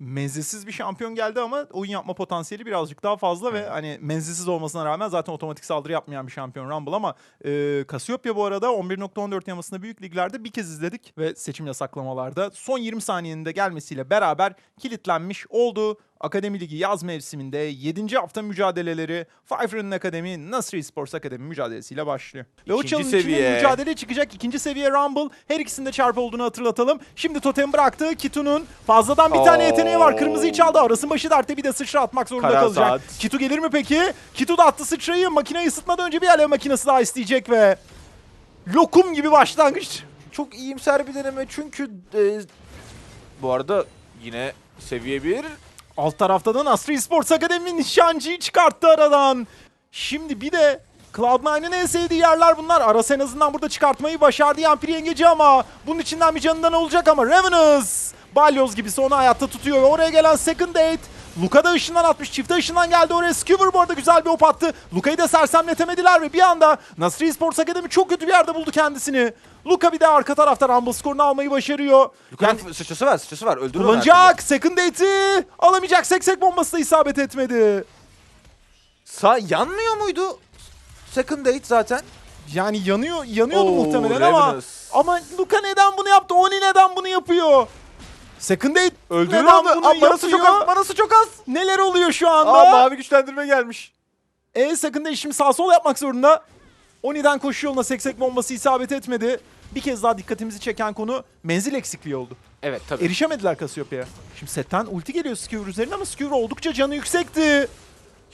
menzilsiz bir şampiyon geldi ama oyun yapma potansiyeli birazcık daha fazla ve hani menzilsiz olmasına rağmen zaten otomatik saldırı yapmayan bir şampiyon Rumble ama e, Cassiopeia bu arada 11.14 yamasında büyük liglerde bir kez izledik ve seçim yasaklamalarda son 20 saniyenin de gelmesiyle beraber kilitlenmiş oldu. Akademi Ligi yaz mevsiminde 7. hafta mücadeleleri Running Akademi Nasri Sports Akademi mücadelesiyle başlıyor. Ve o İkinci challenge'in seviye. mücadeleye çıkacak ikinci seviye Rumble. Her ikisinde çarpı olduğunu hatırlatalım. Şimdi totem bıraktı. Kitu'nun fazladan bir tane yeteneği var. Kırmızıyı çaldı. Arasın başı dertte bir de sıçra atmak zorunda Kara kalacak. saat. Kitu gelir mi peki? Kitu da attı sıçrayı. Makineyi ısıtmadan önce bir alev makinesi daha isteyecek ve lokum gibi başlangıç. Çok iyimser bir deneme çünkü e, bu arada yine seviye 1 Alt tarafta da Nasri Sports Akademi nişancıyı çıkarttı aradan. Şimdi bir de Cloud9'ın en sevdiği yerler bunlar. Aras en azından burada çıkartmayı başardı Yampiri Yengeci ama bunun içinden bir canından olacak ama Ravenous Balyoz gibisi onu hayatta tutuyor ve oraya gelen Second Date Luka da ışından atmış. Çifte ışından geldi oraya. Skewer bu arada güzel bir op attı. Luka'yı da sersemletemediler ve bir anda Nasri Sports Akademi çok kötü bir yerde buldu kendisini. Luka bir de arka tarafta Rumble skorunu almayı başarıyor. Luka'nın Yani- sıçrası var, sıçrası var. Türlü. Kullanacak. Second date'i alamayacak. Seksek bombası da isabet etmedi. Sa yanmıyor muydu? Second date zaten. Yani yanıyor, yanıyordu Oo, muhtemelen ama Ravenous. ama Luka neden bunu yaptı? Oni neden bunu yapıyor? Second date Öldürün neden bunu Aa, manası çok az, manası çok az. Neler oluyor şu anda? Aa mavi güçlendirme gelmiş. E Second date şimdi sağ sol yapmak zorunda. Oni'den koşu yoluna seksek bombası isabet etmedi. Bir kez daha dikkatimizi çeken konu menzil eksikliği oldu. Evet tabii. Erişemediler Cassiopeia'ya. Şimdi setten ulti geliyor Skewer üzerine ama Skewer oldukça canı yüksekti.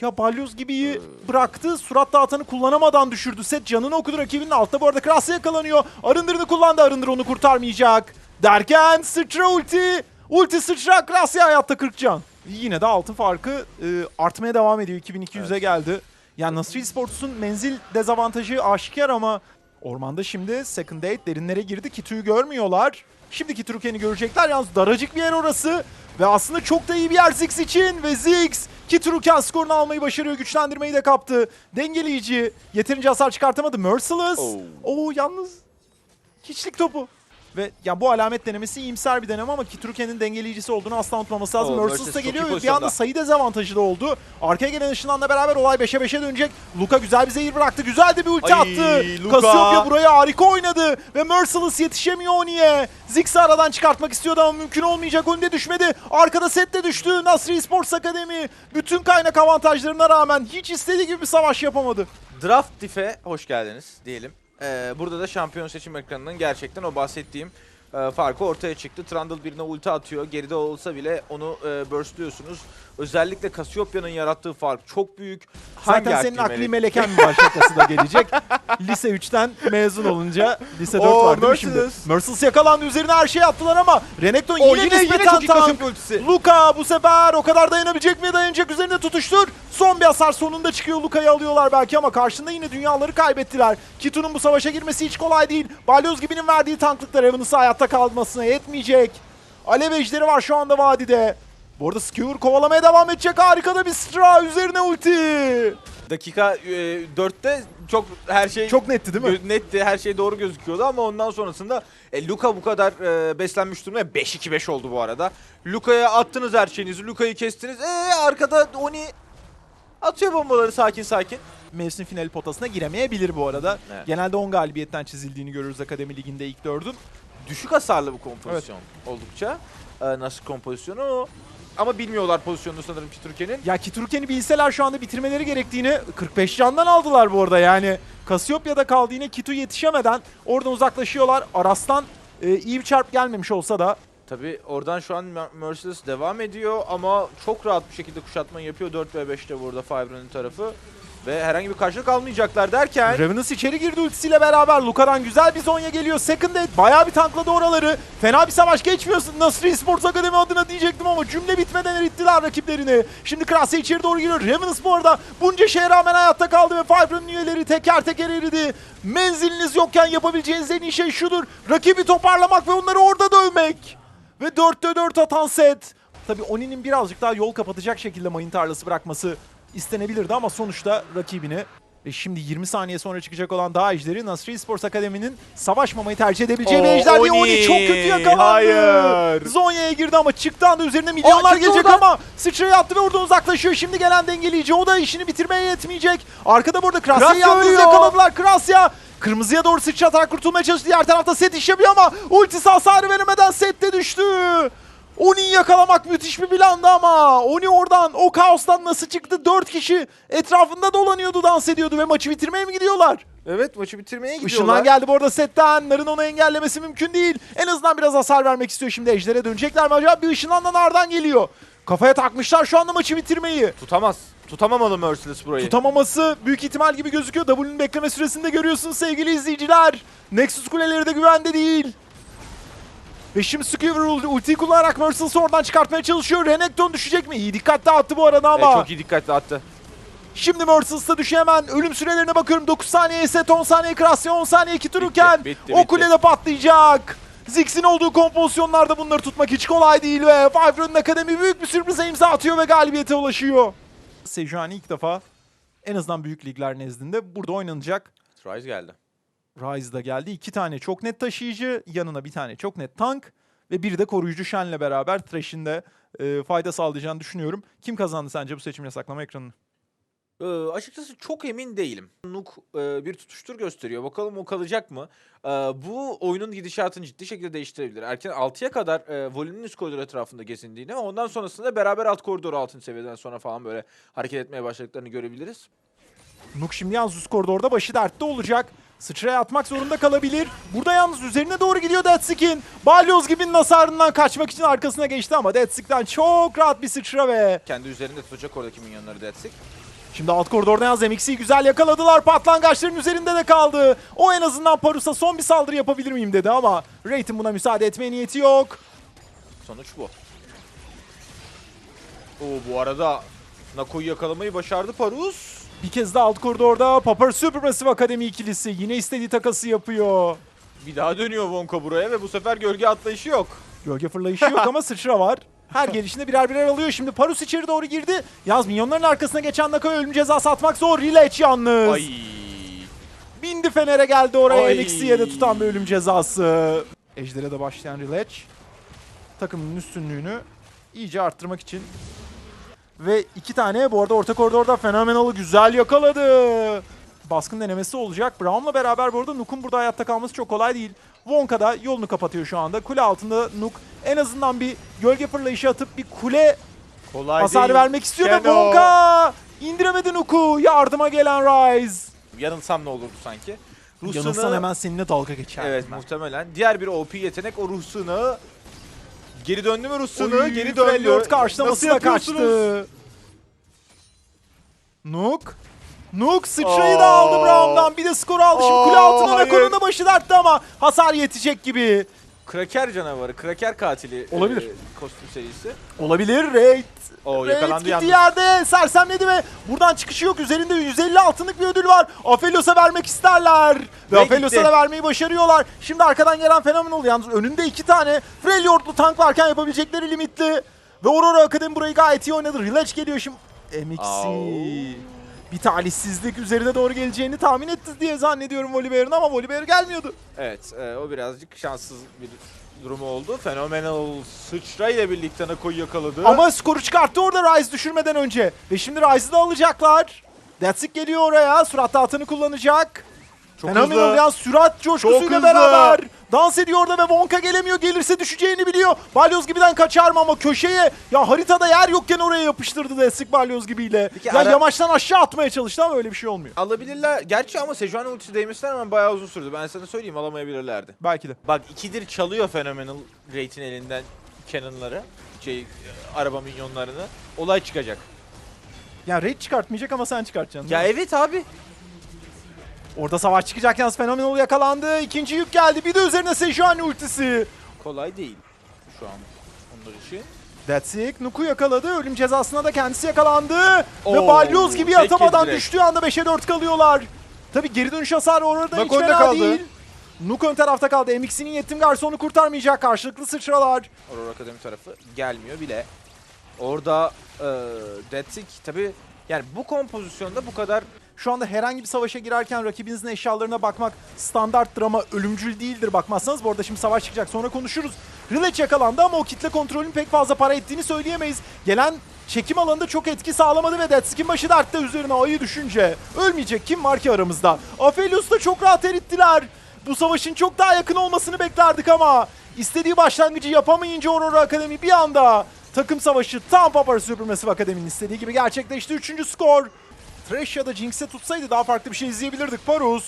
Ya Balyoz gibiyi bıraktı. Surat dağıtanı kullanamadan düşürdü. Set canını okudu rakibinin. Altta bu arada Krasya yakalanıyor. Arındır'ını kullandı. Arındır onu kurtarmayacak. Derken sıçra ulti. Ulti sıçra Krasya hayatta 40 can. Yine de altın farkı e, artmaya devam ediyor. 2200'e geldi. Yani Nasri Sports'un menzil dezavantajı aşikar ama ormanda şimdi second date derinlere girdi. Kitu'yu görmüyorlar. Şimdiki Truken'i görecekler. Yalnız daracık bir yer orası. Ve aslında çok da iyi bir yer Ziggs için. Ve Ziggs Kitruken skorunu almayı başarıyor. Güçlendirmeyi de kaptı. Dengeleyici. Yeterince hasar çıkartamadı. Merciless. Oo. Oo yalnız. Hiçlik topu. Ve ya bu alamet denemesi iyimser bir deneme ama Kitruken'in dengeleyicisi olduğunu asla unutmaması lazım. Oo, çok iyi geliyor ve bir anda sayı dezavantajı da oldu. Arkaya gelen ışınlanla beraber olay 5'e 5'e dönecek. Luka güzel bir zehir bıraktı. Güzel de bir ulti Ay, attı. Luka. Cassiopeia buraya harika oynadı. Ve Merciless yetişemiyor Oni'ye. Ziggs'i aradan çıkartmak istiyordu ama mümkün olmayacak. Önde düşmedi. Arkada set de düştü. Nasri Sports Akademi bütün kaynak avantajlarına rağmen hiç istediği gibi bir savaş yapamadı. Draft Diff'e hoş geldiniz diyelim. Ee, burada da şampiyon seçim ekranının gerçekten o bahsettiğim e, farkı ortaya çıktı. Trundle birine ulti atıyor. Geride olsa bile onu e, burstluyorsunuz. Özellikle Cassiopeia'nın yarattığı fark çok büyük. Zaten senin akli akli melek- meleken bir başkası da gelecek. Lise 3'ten mezun olunca lise 4 Oo, var değil mi şimdi? Merciless. Yakalandı üzerine her şeyi attılar ama Renekton yine, yine nispeten tank. Luka bu sefer o kadar dayanabilecek mi? Dayanacak üzerine tutuştur. Son bir hasar sonunda çıkıyor. Luka'yı alıyorlar belki ama karşında yine dünyaları kaybettiler. Kitu'nun bu savaşa girmesi hiç kolay değil. Balyoz gibinin verdiği tanklıklar Evanes'ı hayatta kalmasına yetmeyecek. Alev ejderi var şu anda vadide. Bu arada Skewer kovalamaya devam edecek. Harika da bir Stra üzerine ulti. Dakika e, 4'te çok her şey Çok netti değil mi? netti. Her şey doğru gözüküyordu ama ondan sonrasında e, Luka bu kadar e, beslenmiş durumda. 5-2-5 oldu bu arada. Luka'ya attınız her şeyinizi. Luka'yı kestiniz. E arkada Oni atıyor bombaları sakin sakin. mevsim finali potasına giremeyebilir bu arada. Evet. Genelde 10 galibiyetten çizildiğini görürüz Akademi Ligi'nde ilk dördün. Düşük hasarlı bu kompozisyon oldukça. E, nasıl kompozisyonu o? Ama bilmiyorlar pozisyonunu sanırım Türkiye'nin. Ya Kiturken'i bilseler şu anda bitirmeleri gerektiğini 45 candan aldılar bu arada yani. Kasiopya'da kaldı yine Kitu yetişemeden oradan uzaklaşıyorlar. Aras'tan e, iyi bir çarp gelmemiş olsa da Tabi oradan şu an Mer- Merciless devam ediyor ama çok rahat bir şekilde kuşatmayı yapıyor 4 ve 5'te burada Fibre'nin tarafı. Ve herhangi bir karşılık almayacaklar derken Revenus içeri girdi ultisiyle beraber. Luka'dan güzel bir zonya geliyor. Second Date bayağı bir tankladı oraları. Fena bir savaş geçmiyorsun. Nasri Sports Akademi adına diyecektim ama cümle bitmeden erittiler rakiplerini. Şimdi Krasya içeri doğru giriyor. Revenus bu arada bunca şeye rağmen hayatta kaldı ve Fiverr'ın üyeleri teker teker eridi. Menziliniz yokken yapabileceğiniz en iyi şey şudur. Rakibi toparlamak ve onları orada dövmek. Ve 4'te 4 atan set. Tabii Oni'nin birazcık daha yol kapatacak şekilde mayın tarlası bırakması istenebilirdi ama sonuçta rakibini Ve şimdi 20 saniye sonra çıkacak olan daha ejderi Nasri Esports Akademi'nin savaşmamayı tercih edebileceği bir Oo, ejder diye Oni. Oni çok kötü yakalandı. Hayır. Zonya'ya girdi ama çıktı anda üzerine milyonlar çıktı gelecek oradan. ama sıçrayı attı ve oradan uzaklaşıyor. Şimdi gelen dengeleyici o da işini bitirmeye yetmeyecek. Arkada burada Krasya'yı Krasya yalnız yakaladılar. Krasya Kırmızıya doğru sıçratarak kurtulmaya çalıştı. Diğer tarafta set iş yapıyor ama ultisi hasarı veremeden sette düştü. Oni'yi yakalamak müthiş bir plandı ama Oni oradan o kaostan nasıl çıktı? 4 kişi etrafında dolanıyordu, dans ediyordu ve maçı bitirmeye mi gidiyorlar? Evet maçı bitirmeye gidiyorlar. Işınlan geldi bu arada setten. Nar'ın onu engellemesi mümkün değil. En azından biraz hasar vermek istiyor şimdi. Ejder'e dönecekler mi acaba? Bir ışınlandan Nar'dan geliyor. Kafaya takmışlar şu anda maçı bitirmeyi. Tutamaz. Tutamamalı Merciless burayı. Tutamaması büyük ihtimal gibi gözüküyor. W'nun bekleme süresinde görüyorsunuz sevgili izleyiciler. Nexus kuleleri de güvende değil. Ve şimdi Skewer ul- ultiyi kullanarak Merciless'ı oradan çıkartmaya çalışıyor. Renekton düşecek mi? İyi dikkat dağıttı bu arada Evet, ama. çok iyi dikkatli attı. Şimdi Merciless'ta düşüyor hemen. Ölüm sürelerine bakıyorum. 9 saniye set, 10 saniye Krasya, 10 saniye iki tururken bitti, o kulede patlayacak. Ziggs'in olduğu kompozisyonlarda bunları tutmak hiç kolay değil ve Five Akademi büyük bir sürprize imza atıyor ve galibiyete ulaşıyor. Sejuani ilk defa en azından büyük ligler nezdinde burada oynanacak. Rise geldi. Rise da geldi. İki tane çok net taşıyıcı, yanına bir tane çok net tank ve biri de koruyucu Shen'le beraber Thresh'in de e, fayda sağlayacağını düşünüyorum. Kim kazandı sence bu seçim yasaklama ekranını? Ee, açıkçası çok emin değilim. Nuk e, bir tutuştur gösteriyor. Bakalım o kalacak mı? Ee, bu oyunun gidişatını ciddi şekilde değiştirebilir. Erken 6'ya kadar e, Voli'nin üst koridor etrafında gezindiğini ama ondan sonrasında beraber alt koridor 6. seviyeden sonra falan böyle hareket etmeye başladıklarını görebiliriz. Nuk şimdi yalnız üst koridorda başı dertte olacak. Sıçraya atmak zorunda kalabilir. Burada yalnız üzerine doğru gidiyor Deathstick'in. Balyoz gibinin hasarından kaçmak için arkasına geçti ama Deathstick'ten çok rahat bir sıçra ve... Kendi üzerinde tutacak oradaki minyonları Deathstick. Şimdi alt koridorda yalnız MX'yi güzel yakaladılar. Patlangaçların üzerinde de kaldı. O en azından Parus'a son bir saldırı yapabilir miyim dedi ama Raid'in buna müsaade etmeye niyeti yok. Sonuç bu. Oo bu arada Nako'yu yakalamayı başardı Parus. Bir kez de alt koridorda Papar Supermassive Akademi ikilisi yine istediği takası yapıyor. Bir daha dönüyor Wonka buraya ve bu sefer gölge atlayışı yok. Gölge fırlayışı yok ama sıçra var. Her gelişinde birer birer alıyor. Şimdi Parus içeri doğru girdi. Yaz minyonların arkasına geçen Nako'ya ölüm cezası atmak zor. Rileç yalnız. Ay. Bindi Fener'e geldi oraya. Ay. NXT'ye de tutan bir ölüm cezası. Ejder'e de başlayan Rileç. Takımının üstünlüğünü iyice arttırmak için. Ve iki tane bu arada orta koridorda fenomenalı güzel yakaladı. Baskın denemesi olacak. Brown'la beraber bu arada Nook'un burada hayatta kalması çok kolay değil. Wonka da yolunu kapatıyor şu anda. Kule altında Nook en azından bir gölge fırlayışı atıp bir kule Kolay hasar değil. vermek istiyor ve. Wonka indiremedi Nook'u. Yardıma gelen Rise. Yanılsam ne olurdu sanki? Ruhsunu, Yanılsan hemen seninle dalga geçer. Evet muhtemelen. Diğer bir OP yetenek o ruhsunu geri döndü mü? Oy, geri döndü. Nasıl karşılamasına kaçtı. Nook. Nook sıçrayı da aldı. Brown'dan. Bir de skor aldı. Şimdi kule altına. Nako'nun da başı dertte ama hasar yetecek gibi. Kraker canavarı, Kraker katili. Olabilir. e, kostüm serisi. Olabilir. Raid. O Raid yakalandı gitti yalnız. yerde. Sersemledi ve buradan çıkışı yok. Üzerinde 150 altınlık bir ödül var. Aphelios'a vermek isterler. Ve Ve Aphelios'a gitti. da vermeyi başarıyorlar. Şimdi arkadan gelen fenomen oldu. Yalnız önünde iki tane Freljord'lu tank varken yapabilecekleri limitli. Ve Aurora Akademi burayı gayet iyi oynadı. Relax geliyor şimdi. Au. Bir talihsizlik üzerine doğru geleceğini tahmin etti diye zannediyorum Volibear'ın ama Volibear gelmiyordu. Evet, e, o birazcık şanssız bir durumu oldu. Phenomenal sıçra ile birlikte Nako'yu yakaladı. Ama skoru çıkarttı orada Rise düşürmeden önce. Ve şimdi Rise'ı da alacaklar. Deathstick geliyor oraya. Surat dağıtını kullanacak. Çok Fenomenal hızlı. ya sürat coşkusuyla hızlı. beraber dans ediyor orada ve Wonka gelemiyor. Gelirse düşeceğini biliyor. Balyoz gibiden kaçar mı ama köşeye ya haritada yer yokken oraya yapıştırdı Deathstick Balyoz gibiyle. Peki ya ara- yamaçtan aşağı atmaya çalıştı ama öyle bir şey olmuyor. Alabilirler. Gerçi ama Sejuani ultisi değmesinden hemen bayağı uzun sürdü. Ben sana söyleyeyim alamayabilirlerdi. Belki de. Bak ikidir çalıyor Phenomenal Raid'in elinden cannon'ları. Şey, e, araba minyonlarını. Olay çıkacak. Yani raid çıkartmayacak ama sen çıkartacaksın. Ya evet abi. Orada savaş çıkacak yalnız Phenomenal yakalandı. İkinci yük geldi. Bir de üzerine Sejuani ultisi. Kolay değil şu an onlar için. Deathstick Nuku yakaladı. Ölüm cezasına da kendisi yakalandı. Ve Oo, balyoz gibi atamadan düştüğü anda 5'e 4 kalıyorlar. Tabi geri dönüş hasarı orada hiç fena kaldı. değil. Nuk ön tarafta kaldı. MX'inin yettim garsonu kurtarmayacak. Karşılıklı sıçralar. Aurora Akademi tarafı gelmiyor bile. Orada e, Deathstick tabi yani bu kompozisyonda bu kadar Şu anda herhangi bir savaşa girerken rakibinizin eşyalarına bakmak standart drama ölümcül değildir bakmazsanız. Bu arada şimdi savaş çıkacak sonra konuşuruz. Rileç yakalandı ama o kitle kontrolünün pek fazla para ettiğini söyleyemeyiz. Gelen çekim alanında çok etki sağlamadı ve Deathskin başı dertte üzerine ayı düşünce. Ölmeyecek kim var ki aramızda? Aphelios da çok rahat erittiler. Bu savaşın çok daha yakın olmasını beklerdik ama istediği başlangıcı yapamayınca Aurora Akademi bir anda takım savaşı tam Papara Supermassive Akademi'nin istediği gibi gerçekleşti. Üçüncü skor. Thresh ya da Jinx'e tutsaydı daha farklı bir şey izleyebilirdik Parus.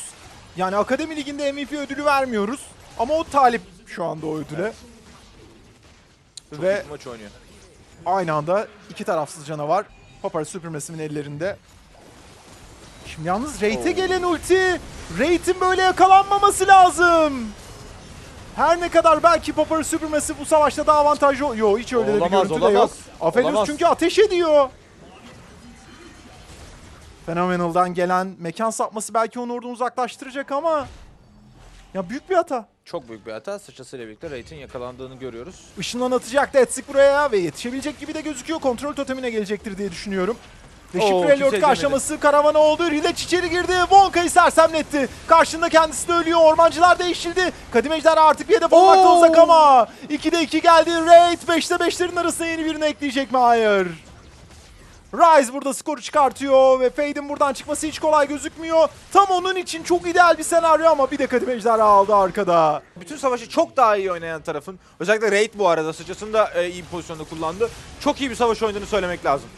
Yani Akademi Ligi'nde MVP ödülü vermiyoruz. Ama o talip şu anda o ödüle. Çok Ve maç oynuyor. aynı anda iki tarafsız canavar Papara Supermassive'in ellerinde. Şimdi yalnız Raid'e gelen ulti. Raid'in böyle yakalanmaması lazım. Her ne kadar belki Papara Supermassive bu savaşta daha avantajlı... Yo hiç öyle de bir Olamaz, görüntü de olamaz. yok. Aphelios Olamaz. çünkü ateş ediyor. Phenomenal'dan gelen mekan sapması belki onu oradan uzaklaştıracak ama... Ya büyük bir hata. Çok büyük bir hata. Sıçrasıyla birlikte Raid'in yakalandığını görüyoruz. Işınlan atacaktı Etsik buraya ve yetişebilecek gibi de gözüküyor. Kontrol totemine gelecektir diye düşünüyorum. Ve şifre lord karşılaması karavana oldu. Rileç içeri girdi. Wonka'yı sersemletti. Karşında kendisi de ölüyor. Ormancılar değişildi. Kadim Ejderha artık bir hedef olmakta Oo. uzak ama. 2'de 2 geldi. Raid 5'te 5'lerin arasına yeni birini ekleyecek mi? Hayır. Rise burada skoru çıkartıyor ve Fade'in buradan çıkması hiç kolay gözükmüyor. Tam onun için çok ideal bir senaryo ama bir de Kadim Ejderha aldı arkada. Bütün savaşı çok daha iyi oynayan tarafın, özellikle Raid bu arada sıçrasını da e, iyi bir pozisyonda kullandı. Çok iyi bir savaş oynadığını söylemek lazım.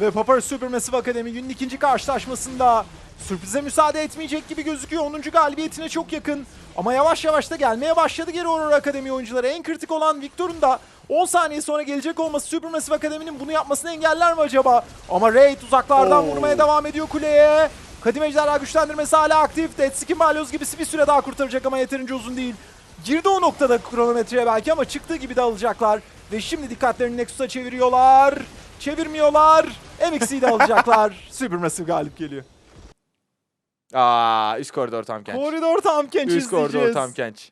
Ve Papara Supermassive Akademi günün ikinci karşılaşmasında sürprize müsaade etmeyecek gibi gözüküyor. 10. galibiyetine çok yakın. Ama yavaş yavaş da gelmeye başladı geri Aurora Akademi oyuncuları. En kritik olan Victor'un da 10 saniye sonra gelecek olması Supermassive Akademi'nin bunu yapmasını engeller mi acaba? Ama Raid uzaklardan Oo. vurmaya devam ediyor kuleye. Kadim Ejderha güçlendirmesi hala aktif. Deadskin Balyoz gibisi bir süre daha kurtaracak ama yeterince uzun değil. Girdi o noktada kronometreye belki ama çıktığı gibi de alacaklar. Ve şimdi dikkatlerini Nexus'a çeviriyorlar. Çevirmiyorlar. MX'yi de alacaklar. Supermassive galip geliyor. Aa, üst koridor tam genç. Koridor tam genç Üst koridor izleyeceğiz. tam genç.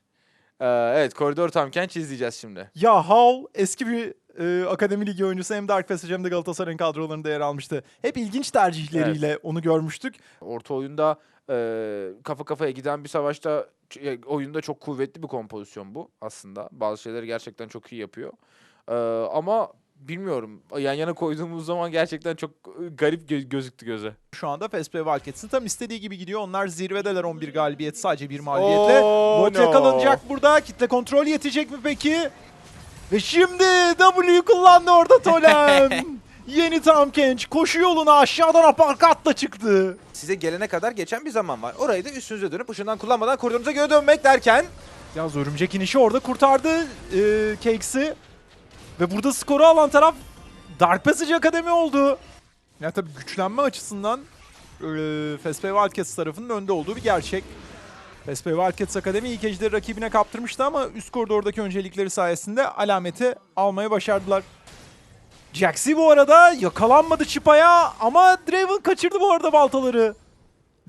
Ee, evet koridor tam genç izleyeceğiz şimdi. Ya Hall eski bir e, Akademi Ligi oyuncusu hem Dark Passage hem de Galatasaray'ın kadrolarında yer almıştı. Hep ilginç tercihleriyle onu görmüştük. Orta oyunda e, kafa kafaya giden bir savaşta oyunda çok kuvvetli bir kompozisyon bu aslında. Bazı şeyleri gerçekten çok iyi yapıyor. Ee, ama bilmiyorum yan yana koyduğumuz zaman gerçekten çok e, garip gö- gözüktü göze. Şu anda FSP Wildcats'ın tam istediği gibi gidiyor. Onlar zirvedeler 11 galibiyet sadece bir mağlubiyetle. Oh, Bot no. yakalanacak burada. Kitle kontrol yetecek mi peki? Ve şimdi W'yu kullandı orada Tolem. Yeni tam genç koşu yoluna aşağıdan aparkatla çıktı. Size gelene kadar geçen bir zaman var. Orayı da üstünüze dönüp ışından kullanmadan koridorunuza göre dönmek derken Yalnız örümcek inişi orada kurtardı e, Cakes'i. Ve burada skoru alan taraf Dark Passage Akademi oldu. Ya tabii güçlenme açısından e, FSP Wildcats tarafının önde olduğu bir gerçek. FSP Wildcats Akademi ilk ejderi rakibine kaptırmıştı ama üst koridordaki öncelikleri sayesinde alameti almayı başardılar. Jaxi bu arada yakalanmadı Çipa'ya ama Draven kaçırdı bu arada baltaları.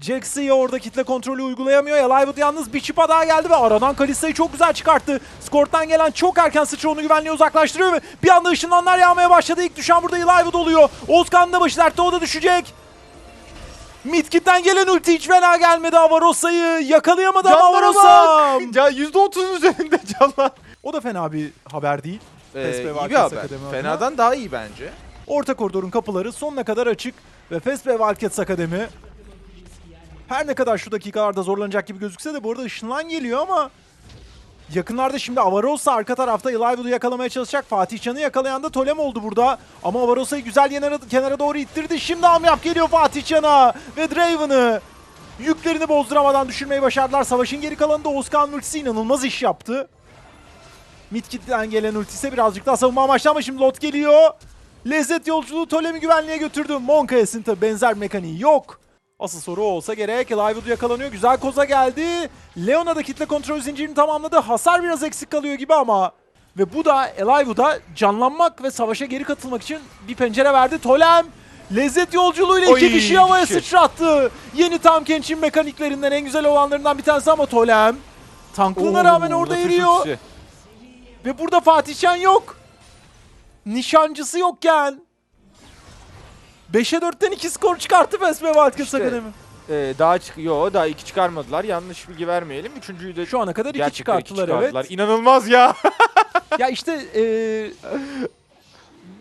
Jaxi orada kitle kontrolü uygulayamıyor. Alivewood yalnız bir çipa daha geldi ve aradan Kalista'yı çok güzel çıkarttı. Skort'tan gelen çok erken sıçra onu güvenliğe uzaklaştırıyor ve bir anda ışınlanlar yağmaya başladı. İlk düşen burada Alivewood oluyor. Oğuzkan da başı dertte o da düşecek. Midkit'ten gelen ulti hiç fena gelmedi. Avarosa'yı yakalayamadı ama Canlara Avarosa. Ya %30'un üzerinde canlar. O da fena bir haber değil. e, PSV iyi bir haber. Akademi adına. Fenadan daha iyi bence. Orta koridorun kapıları sonuna kadar açık ve FSP Wildcats Akademi her ne kadar şu dakikalarda zorlanacak gibi gözükse de bu arada ışınlan geliyor ama yakınlarda şimdi Avarosa arka tarafta Elivood'u yakalamaya çalışacak. Fatih Can'ı yakalayan da Tolem oldu burada. Ama Avarosa'yı güzel kenara, kenara doğru ittirdi. Şimdi Amyap geliyor Fatih Can'a ve Draven'ı yüklerini bozduramadan düşürmeyi başardılar. Savaşın geri kalanında Oğuzkan ultisi inanılmaz iş yaptı. Midkit'ten gelen ulti birazcık daha savunma amaçlı ama şimdi Lot geliyor. Lezzet yolculuğu Tolem'i güvenliğe götürdü. Monkayas'ın tabi benzer mekaniği yok. Asıl soru o olsa gerek. Livewood yakalanıyor. Güzel koza geldi. Leona da kitle kontrol zincirini tamamladı. Hasar biraz eksik kalıyor gibi ama. Ve bu da Elivood'a canlanmak ve savaşa geri katılmak için bir pencere verdi. Tolem lezzet yolculuğuyla iki Oy, kişiyi havaya kişi. sıçrattı. Yeni Tam Kench'in mekaniklerinden en güzel olanlarından bir tanesi ama Tolem. Tanklığına rağmen Oo, orada Latif eriyor. Ve burada Fatih Şen yok. Nişancısı yokken. 5'e 4'ten 2 skor çıkarttı PSV Wildcats İşte- Akademi. Ee, daha çıkıyor. Daha iki çıkarmadılar. Yanlış bilgi vermeyelim. Üçüncüyü de Şu ana kadar 2 gerçekten iki çıkarttılar evet. İnanılmaz ya. ya işte eee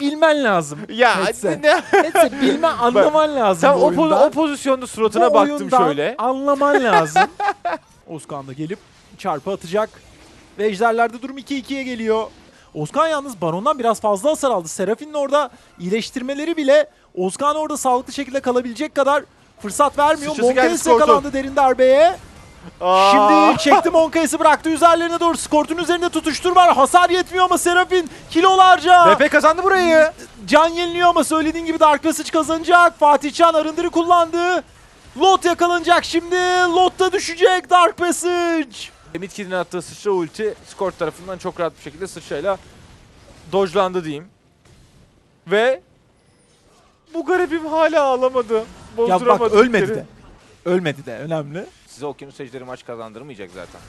bilmen lazım. ya Hetse. ne? Hetse bilmen, anlaman lazım Sen o, oyundan. o pozisyonda suratına Bu baktım şöyle. anlaman lazım. Ozkan da gelip çarpı atacak. Ve ejderlerde durum 2-2'ye geliyor. Ozkan yalnız Baron'dan biraz fazla hasar aldı. Serafin'in orada iyileştirmeleri bile Ozkan orada sağlıklı şekilde kalabilecek kadar fırsat vermiyor. Sıçrası geldi Skort'un. yakalandı derin darbeye. Aa. Şimdi çekti Monkaes'i bıraktı üzerlerine doğru. Skort'un üzerinde tutuştur var. Hasar yetmiyor ama Serafin kilolarca. VP kazandı burayı. Can yeniliyor ama söylediğin gibi Dark Passage kazanacak. Fatih Can arındırı kullandı. Lot yakalanacak şimdi. Lot da düşecek Dark Passage. Midkid'in attığı sıçra ulti skor tarafından çok rahat bir şekilde sıçrayla dojlandı diyeyim. Ve bu garibim hala ağlamadı. Ya bak ölmedi de. Ölmedi de önemli. Size Okyanus Ejderi maç kazandırmayacak zaten.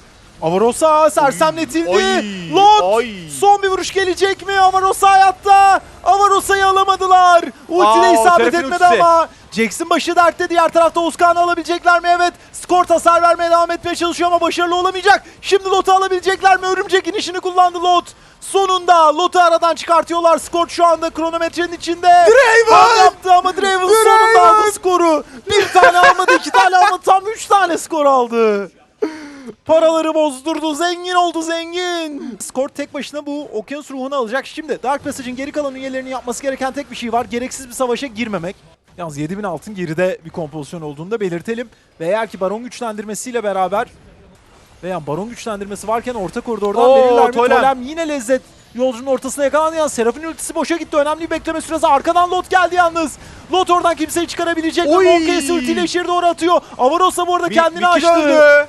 Avarosa sersemletildi. Oy, Lot oy. son bir vuruş gelecek mi? Avarosa hayatta. Avarosa'yı alamadılar. Ultide Aa, isabet etmedi ultisi. ama. Jackson başı dertte diğer tarafta Ozkan'ı alabilecekler mi? Evet. Skort hasar vermeye devam etmeye çalışıyor ama başarılı olamayacak. Şimdi Lot'u alabilecekler mi? Örümcek inişini kullandı Lot. Sonunda Lot'u aradan çıkartıyorlar. Skort şu anda kronometrenin içinde. Draven! yaptı ama Draven sonunda aldı skoru. Bir tane almadı, iki tane almadı. Tam üç tane skor aldı. Paraları bozdurdu. Zengin oldu zengin. Skor tek başına bu okyanus ruhunu alacak. Şimdi Dark Passage'in geri kalan üyelerinin yapması gereken tek bir şey var. Gereksiz bir savaşa girmemek. Yalnız 7000 altın geride bir kompozisyon olduğunu da belirtelim. Ve eğer ki baron güçlendirmesiyle beraber veya baron güçlendirmesi varken orta koridordan Oo, verirler mi? Tolem. Tolem yine lezzet yolcunun ortasına yakalandı. Yani Serafin ultisi boşa gitti. Önemli bir bekleme süresi. Arkadan Lot geldi yalnız. Lot oradan kimseyi çıkarabilecek mi? Oy. Monkeys ultiyle içeri doğru atıyor. Avarosa bu arada Mi- kendini Mikil açtı.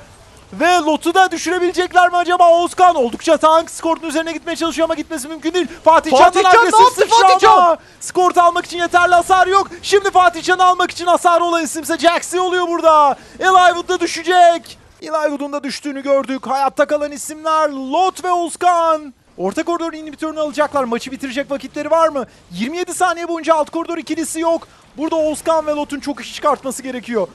Ve Lot'u da düşürebilecekler mi acaba? Oğuzkan oldukça tank. Skort'un üzerine gitmeye çalışıyor ama gitmesi mümkün değil. Fatih, Fatih Can'dan agresif sıçrama. Skort almak için yeterli hasar yok. Şimdi Fatih Can'ı almak için hasar olan isimse Jaxi oluyor burada. Eliwood da düşecek. Eliwood'un da düştüğünü gördük. Hayatta kalan isimler Lot ve Oğuzkan. Orta koridor inhibitörünü alacaklar. Maçı bitirecek vakitleri var mı? 27 saniye boyunca alt koridor ikilisi yok. Burada Oğuzkan ve Lot'un çok iş çıkartması gerekiyor.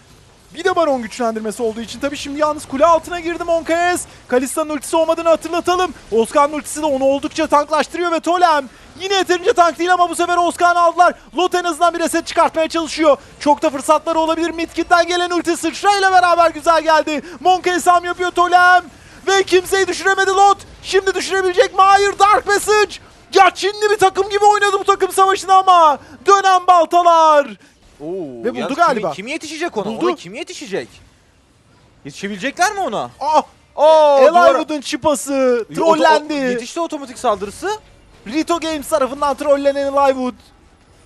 Bir de baron güçlendirmesi olduğu için tabii şimdi yalnız kule altına girdi Monkaes. Kalista'nın ultisi olmadığını hatırlatalım. Oskan'ın ultisi de onu oldukça tanklaştırıyor ve Tolem yine yeterince tank değil ama bu sefer Oskan'ı aldılar. Lot en azından bir reset çıkartmaya çalışıyor. Çok da fırsatları olabilir. Midkit'ten gelen ulti sıçrayla beraber güzel geldi. Monkaes ham yapıyor Tolem. Ve kimseyi düşüremedi Lot. Şimdi düşürebilecek mi? Hayır Dark Passage. Ya Çinli bir takım gibi oynadı bu takım savaşını ama. Dönen baltalar. Oo, Ve buldu yalnız galiba. Kim, kim yetişecek ona? Buldu. Ona kim yetişecek? Yetişebilecekler mi ona? Ah Oo, Eliwood'un çıpası trollendi. Yetişti otomatik saldırısı. Rito Games tarafından trollenen Eliwood.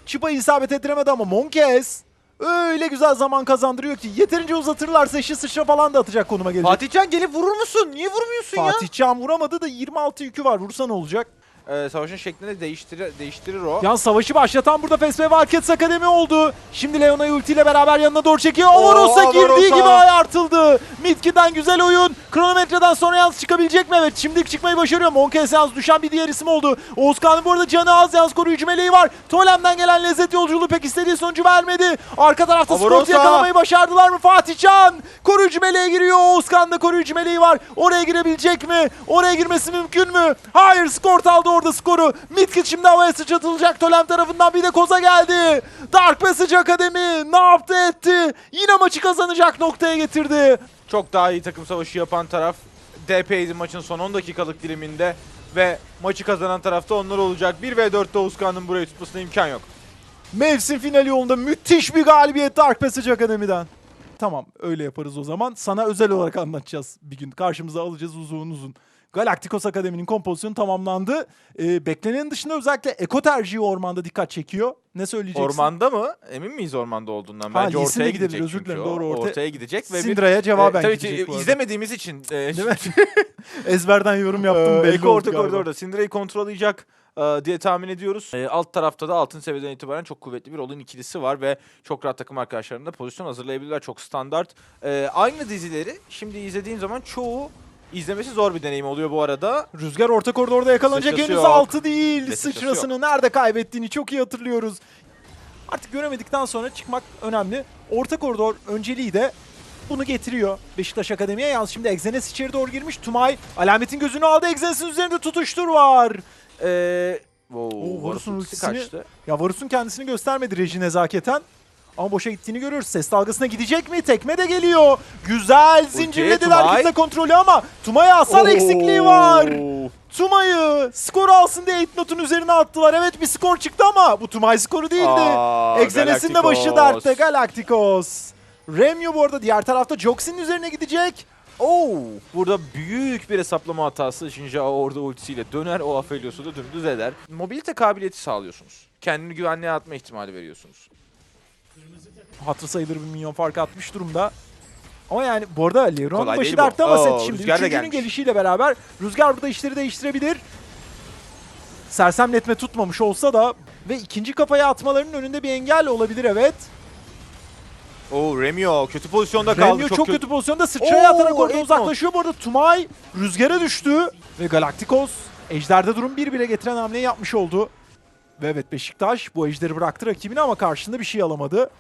Çıpayı isabet ettiremedi ama Monkes öyle güzel zaman kazandırıyor ki yeterince uzatırlarsa işi sıçra falan da atacak konuma gelecek. Fatihcan gelip vurur musun? Niye vurmuyorsun ya? Fatih Can vuramadı da 26 yükü var. Vursa ne olacak? Ee, savaşın şeklini değiştirir, değiştirir o. Yan savaşı başlatan burada PSV Wildcats Akademi oldu. Şimdi Leona'yı ultiyle beraber yanına doğru çekiyor. Oo, Avarosa girdiği gibi ayartıldı. Midkid'den güzel oyun. Kronometreden sonra yalnız çıkabilecek mi? Evet şimdi çıkmayı başarıyor. Monkes yalnız düşen bir diğer isim oldu. Oğuzkan'ın bu arada canı az yalnız koruyucu meleği var. Tolem'den gelen lezzet yolculuğu pek istediği sonucu vermedi. Arka tarafta Skort'u yakalamayı başardılar mı? Fatih Can koruyucu meleğe giriyor. Oğuzkan'da koruyucu meleği var. Oraya girebilecek mi? Oraya girmesi mümkün mü? Hayır Skort aldı orada skoru. Midkit şimdi havaya sıçratılacak Tolem tarafından bir de koza geldi. Dark Passage Akademi ne yaptı etti? Yine maçı kazanacak noktaya getirdi. Çok daha iyi takım savaşı yapan taraf DP'ydi maçın son 10 dakikalık diliminde ve maçı kazanan tarafta onlar olacak. 1 ve 4'te Oğuzkan'ın burayı tutmasına imkan yok. Mevsim finali yolunda müthiş bir galibiyet Dark Passage Akademi'den. Tamam öyle yaparız o zaman. Sana özel olarak anlatacağız bir gün. Karşımıza alacağız uzun uzun. Galacticos Akademi'nin kompozisyonu tamamlandı. Ee, beklenenin dışında özellikle eko tercihi ormanda dikkat çekiyor. Ne söyleyeceksin? Ormanda mı? Emin miyiz ormanda olduğundan? Ha, Bence ortaya gidebilir, gidecek özür çünkü dilerim, o. doğru, orta- Ortaya gidecek ve bir... Syndra'ya cevaben Ee, tabii gidecek ki bu arada. izlemediğimiz için e, Değil mi? Ezberden yorum yaptım Ee, belli Eko oldu orta galiba. koridorda Syndra'yı kontrollayacak e, diye tahmin ediyoruz. E, alt tarafta da altın seviyeden itibaren çok kuvvetli bir rolün ikilisi var ve çok rahat takım arkadaşlarına da pozisyon hazırlayabilirler. Çok standart. E, aynı dizileri şimdi izlediğin zaman çoğu izlemesi zor bir deneyim oluyor bu arada. Rüzgar orta koridorda yakalanacak Sıçrası henüz yok. altı değil. Ve sıçrası Sıçrasını nerede kaybettiğini çok iyi hatırlıyoruz. Artık göremedikten sonra çıkmak önemli. Orta koridor önceliği de bunu getiriyor Beşiktaş Akademi'ye. Yalnız şimdi Exenes içeri doğru girmiş. Tumay alametin gözünü aldı. Exenes'in üzerinde tutuştur var. Ee, wow, Oo, Varus'un ultisini- kaçtı. Ya Varus'un kendisini göstermedi reji nezaketen. Ama boşa gittiğini görüyoruz. Ses dalgasına gidecek mi? Tekme de geliyor. Güzel zincirlediler kitle kontrolü ama Tumay'a hasar eksikliği var. Tumay'ı skor alsın diye Hitnot'un üzerine attılar. Evet bir skor çıktı ama bu Tumay skoru değildi. Exenes'in de başı dertte Galacticos. Remyo bu arada diğer tarafta Jox'in üzerine gidecek. Oo. Burada büyük bir hesaplama hatası. Shinjao orada ultisiyle döner. O Aphelios'u da dümdüz eder. Mobilite kabiliyeti sağlıyorsunuz. Kendini güvenliğe atma ihtimali veriyorsunuz. Hatırı sayılır bir milyon fark atmış durumda. Ama yani bu arada Kolay başı değil bu. dertte ama Oo, set şimdi. Rüzgar da Üçüncünün gelmiş. gelişiyle beraber Rüzgar burada işleri değiştirebilir. Sersemletme tutmamış olsa da ve ikinci kafaya atmalarının önünde bir engel olabilir evet. Oo Remio kötü pozisyonda kaldı. Remyo çok, kötü. pozisyonda sıçraya Oo, atarak orada Etno. uzaklaşıyor. Bu arada Tumay rüzgara düştü ve Galacticos Ejder'de durum 1-1'e getiren hamleyi yapmış oldu. Ve evet Beşiktaş bu Ejder'i bıraktı rakibine ama karşında bir şey alamadı.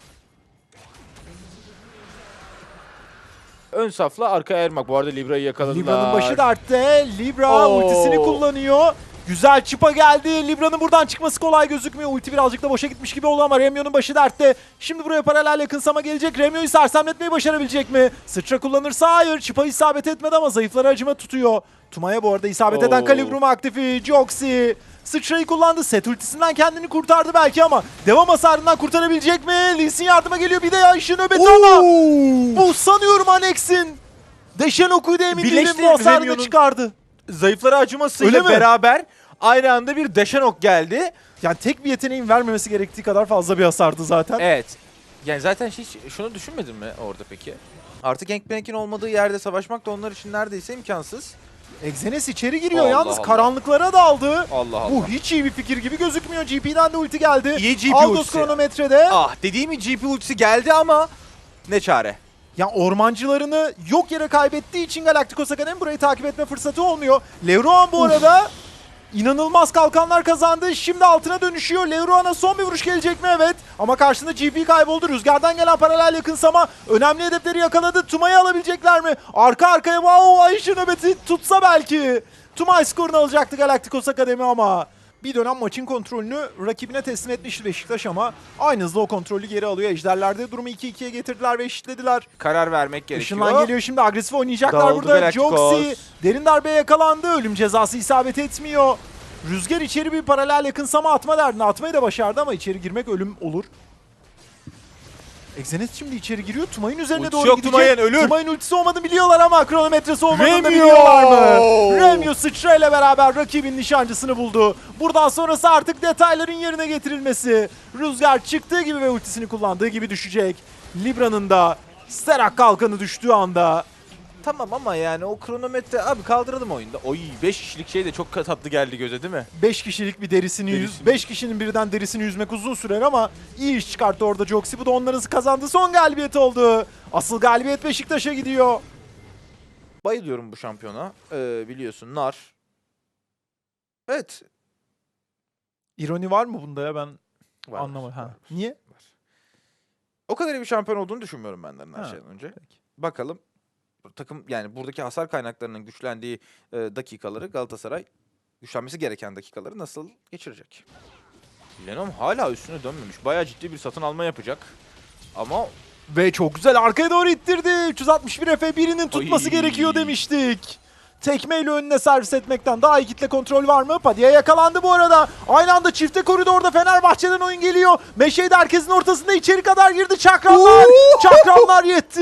Ön safla arkaya Ermak. Bu arada Libra'yı yakaladılar. Libra'nın başı dertte. Libra Oo. ultisini kullanıyor. Güzel çıpa geldi. Libra'nın buradan çıkması kolay gözükmüyor. Ulti birazcık da boşa gitmiş gibi oldu ama Remyo'nun başı dertte. Şimdi buraya paralel yakınsama gelecek. Remyo'yu sersemletmeyi başarabilecek mi? Sıçra kullanırsa hayır. Çıpa isabet etmedi ama zayıflara acıma tutuyor. Tuma'ya bu arada isabet eden Oo. Kalibrum aktifi. Joxy. Sıçrayı kullandı. Set ultisinden kendini kurtardı belki ama devam hasarından kurtarabilecek mi? Lee Sin yardıma geliyor. Bir de ya işin nöbeti ama sanıyorum Annex'in. Deşen okuydu emin değilim bu hasarını çıkardı. Zayıflara acımasıyla Öyle mi? beraber aynı anda bir Deşenok geldi. Yani tek bir yeteneğin vermemesi gerektiği kadar fazla bir hasardı zaten. Evet. Yani zaten hiç şunu düşünmedin mi orada peki? Artık Gangplank'in olmadığı yerde savaşmak da onlar için neredeyse imkansız. Exenes içeri giriyor Allah yalnız Allah. karanlıklara daldı. Allah Allah. Bu hiç iyi bir fikir gibi gözükmüyor. GP'den de ulti geldi. İyi GP Aldos ultisi. kronometrede. Ah dediğim gibi GP ultisi geldi ama ne çare. Ya ormancılarını yok yere kaybettiği için Galacticos Akademi burayı takip etme fırsatı olmuyor. Leroy bu arada inanılmaz kalkanlar kazandı. Şimdi altına dönüşüyor. Leroy'a son bir vuruş gelecek mi? Evet. Ama karşısında GP kayboldu. Rüzgardan gelen paralel yakınsama önemli hedefleri yakaladı. Tuma'yı alabilecekler mi? Arka arkaya wow Ayşe nöbeti tutsa belki. Tumay skorunu alacaktı Galacticos Akademi ama bir dönem maçın kontrolünü rakibine teslim etmişti Beşiktaş ama aynı hızla o kontrolü geri alıyor. Ejderlerde durumu 2-2'ye getirdiler ve eşitlediler. Karar vermek gerekiyor. Işınlan geliyor şimdi agresif oynayacaklar Dağıldı burada. Joxy derin darbeye yakalandı. Ölüm cezası isabet etmiyor. Rüzgar içeri bir paralel yakınsama atma derdini atmayı da başardı ama içeri girmek ölüm olur. Exenes şimdi içeri giriyor. Tumay'ın üzerine Ultisi doğru yok gidecek. Tumay'ın, ölür. Tumay'ın ultisi olmadığını biliyorlar ama kronometresi olmadığını da biliyorlar mı? Remyo sıçrayla beraber rakibin nişancısını buldu. Buradan sonrası artık detayların yerine getirilmesi. Rüzgar çıktığı gibi ve ultisini kullandığı gibi düşecek. Libra'nın da Sterak kalkanı düştüğü anda Tamam ama yani o kronometre abi kaldıralım oyunda. Oy 5 kişilik şey de çok tatlı geldi göze değil mi? 5 kişilik bir derisini yüz, Derisini. 5 kişinin birden derisini yüzmek uzun sürer ama iyi iş çıkarttı orada Joxy. Bu da onların kazandığı son galibiyet oldu. Asıl galibiyet Beşiktaş'a gidiyor. Bayılıyorum bu şampiyona. Ee, biliyorsun Nar. Evet. İroni var mı bunda ya ben var, anlamadım. Ha. var, Niye? var. O kadar iyi bir şampiyon olduğunu düşünmüyorum benden her Ha, şeyden önce. peki. Bakalım takım yani buradaki hasar kaynaklarının güçlendiği e, dakikaları Galatasaray güçlenmesi gereken dakikaları nasıl geçirecek? Lenom hala üstüne dönmemiş. Bayağı ciddi bir satın alma yapacak. Ama Ve çok güzel arkaya doğru ittirdi. 361 Efe birinin tutması Ay. gerekiyor demiştik. Tekmeyle önüne servis etmekten daha iyi kitle kontrol var mı? Padilla yakalandı bu arada. Aynı anda çifte koridorda Fenerbahçe'den oyun geliyor. Meşey de herkesin ortasında içeri kadar girdi. Çakramlar. Çakramlar yetti.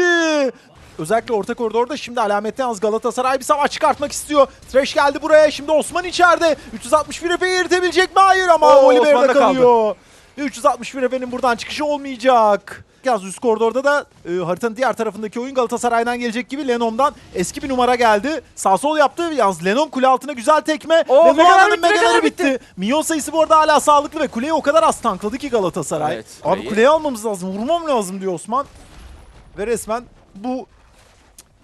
Özellikle orta koridorda şimdi alametten az Galatasaray bir savaş çıkartmak istiyor. Trash geldi buraya. Şimdi Osman içeride. 361 Efe'yi eritebilecek mi? Hayır ama Oo, kaldı. kalıyor. Ve 361 Efe'nin buradan çıkışı olmayacak. Yalnız üst koridorda da e, haritanın diğer tarafındaki oyun Galatasaray'dan gelecek gibi Lenom'dan eski bir numara geldi. Sağ sol yaptı. Yalnız Lenom kule altına güzel tekme. Oo, ve megalar Luana'nın bitti, bitti. bitti. Minyon sayısı bu arada hala sağlıklı ve kuleyi o kadar az tankladı ki Galatasaray. Evet, Abi kuleyi- kuleyi almamız lazım. Vurmam lazım diyor Osman. Ve resmen bu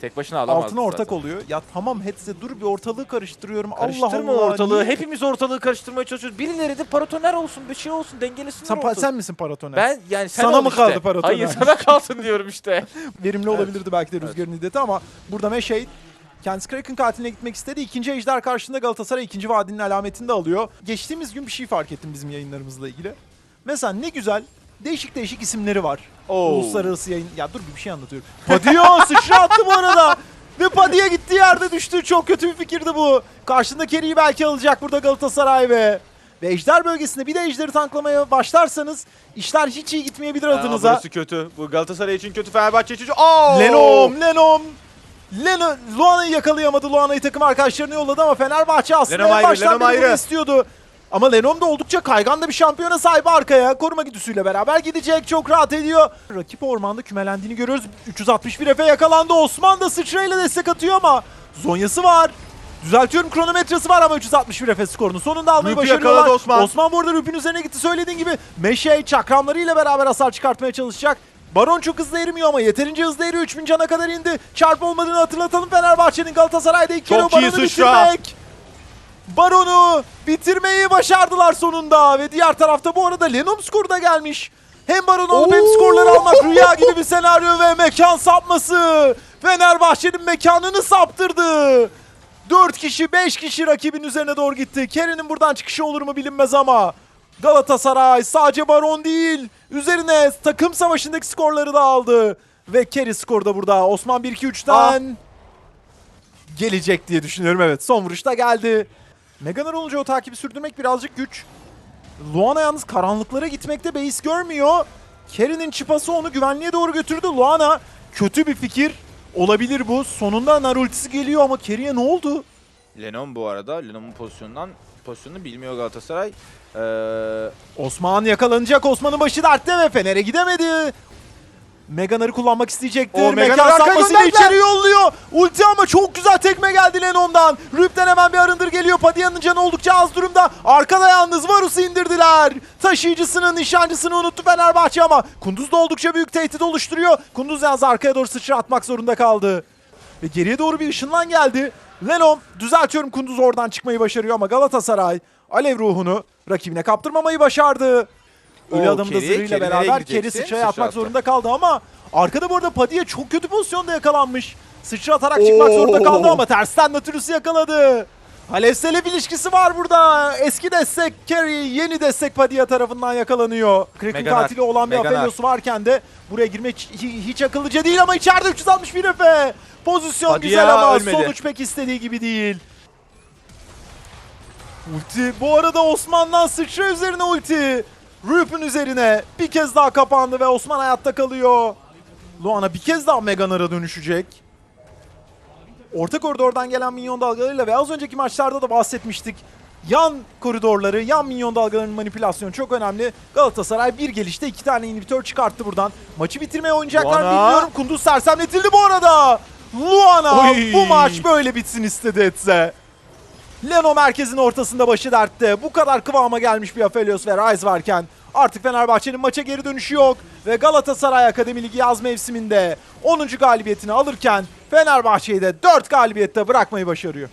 Tek başına alamaz. Altına ortak oluyor. Ya tamam Hetse dur bir ortalığı karıştırıyorum. Karıştırma Allah Allah. ortalığı. niye- Hepimiz ortalığı karıştırmaya çalışıyoruz. Birileri de paratoner olsun, bir şey olsun, dengelesinler Sen, ortalığı. sen misin paratoner? Ben yani sen Sana mı işte. kaldı paratoner? Hayır sana kalsın diyorum işte. Verimli olabilirdi belki de rüzgarın iddeti ama burada Meşey kendisi Kraken katiline gitmek istedi. İkinci ejder karşısında Galatasaray ikinci vadinin alametini de alıyor. Geçtiğimiz gün bir şey fark ettim bizim yayınlarımızla ilgili. Mesela ne güzel değişik değişik isimleri var. Oo. Uluslararası yayın... Ya dur bir şey anlatıyorum. Padio sıçrattı bu arada. Ve Padilla gittiği yerde düştü. Çok kötü bir fikirdi bu. Karşında Kerry'i belki alacak burada Galatasaray ve... Ve ejder bölgesinde bir de ejderi tanklamaya başlarsanız işler hiç iyi gitmeyebilir adınıza. Aa, burası kötü. Bu Galatasaray için kötü, Fenerbahçe için. Oo! Lenom, Lenom. Leno, Luana'yı yakalayamadı. Luana'yı takım arkadaşlarını yolladı ama Fenerbahçe aslında Lenom en ayrı, baştan bunu ayrı. istiyordu. Ama Lenom da oldukça kaygan da bir şampiyona sahip arkaya. Koruma güdüsüyle beraber gidecek. Çok rahat ediyor. Rakip ormanda kümelendiğini görüyoruz. 361 Efe yakalandı. Osman da sıçrayla destek atıyor ama Zonyası var. Düzeltiyorum kronometresi var ama 361 Efe skorunu sonunda almayı Rüpü başarıyorlar. Osman. Osman bu arada Rüp'ün üzerine gitti söylediğin gibi. Meşe çakramlarıyla beraber hasar çıkartmaya çalışacak. Baron çok hızlı erimiyor ama yeterince hızlı eriyor. 3000 cana kadar indi. Çarp olmadığını hatırlatalım Fenerbahçe'nin Galatasaray'da ilk kere Çok o iyi Baron'u bitirmek. Baron'u bitirmeyi başardılar sonunda. Ve diğer tarafta bu arada Lenom skoru da gelmiş. Hem Baron alıp hem skorları almak rüya gibi bir senaryo ve mekan sapması. Fenerbahçe'nin mekanını saptırdı. 4 kişi 5 kişi rakibin üzerine doğru gitti. Kerry'nin buradan çıkışı olur mu bilinmez ama. Galatasaray sadece Baron değil. Üzerine takım savaşındaki skorları da aldı. Ve Kerry skor da burada. Osman 1-2-3'ten gelecek diye düşünüyorum evet. Son vuruşta geldi. Meganar olunca o takibi sürdürmek birazcık güç. Luana yalnız karanlıklara gitmekte beis görmüyor. Kerry'nin çıpası onu güvenliğe doğru götürdü. Luana kötü bir fikir olabilir bu. Sonunda nar ultisi geliyor ama Kerry'e ne oldu? Lenon bu arada. Lenom'un pozisyonundan pozisyonunu bilmiyor Galatasaray. Ee, Osman yakalanacak. Osman'ın başı dertte ve Fener'e gidemedi. Meganar'ı kullanmak isteyecektir. O, sapmasıyla gönderdiler. içeri yolluyor. Ulti ama çok güzel tekme geldi Lenom'dan. Rüp'ten hemen bir arındır geliyor. Padia'nın canı oldukça az durumda. Arkada yalnız Varus'u indirdiler. Taşıyıcısını, nişancısını unuttu Fenerbahçe ama Kunduz da oldukça büyük tehdit oluşturuyor. Kunduz yalnız arkaya doğru sıçra atmak zorunda kaldı. Ve geriye doğru bir ışınlan geldi. Lenom düzeltiyorum Kunduz oradan çıkmayı başarıyor ama Galatasaray alev ruhunu rakibine kaptırmamayı başardı. Ölü adamın da zırhıyla beraber? Kerry sıçraya atmak zorunda kaldı ama arkada bu arada Padilla çok kötü pozisyonda yakalanmış. Sıçra atarak çıkmak zorunda kaldı ama tersten Natürüs'ü yakaladı. Halef ilişkisi var burada. Eski destek Kerry, yeni destek Padilla tarafından yakalanıyor. Meganar, katili olan bir Meganar. Aphelios varken de buraya girmek hi- hiç akıllıca değil ama içeride 361 Efe. Pozisyon Padilla güzel ama ölmedi. sonuç pek istediği gibi değil. Ulti bu arada Osman'dan sıçra üzerine ulti. Rup'un üzerine bir kez daha kapandı ve Osman hayatta kalıyor. Luana bir kez daha Meganar'a dönüşecek. Orta koridordan gelen minyon dalgalarıyla ve az önceki maçlarda da bahsetmiştik. Yan koridorları, yan minyon dalgalarının manipülasyonu çok önemli. Galatasaray bir gelişte iki tane inhibitör çıkarttı buradan. Maçı bitirmeye oynayacaklar Luana. bilmiyorum. Kunduz sersemletildi bu arada. Luana Oy. bu maç böyle bitsin istedi etse. Leno merkezin ortasında başı dertte. Bu kadar kıvama gelmiş bir Aphelios ve Ryze varken artık Fenerbahçe'nin maça geri dönüşü yok. Ve Galatasaray Akademi Ligi yaz mevsiminde 10. galibiyetini alırken Fenerbahçe'yi de 4 galibiyette bırakmayı başarıyor.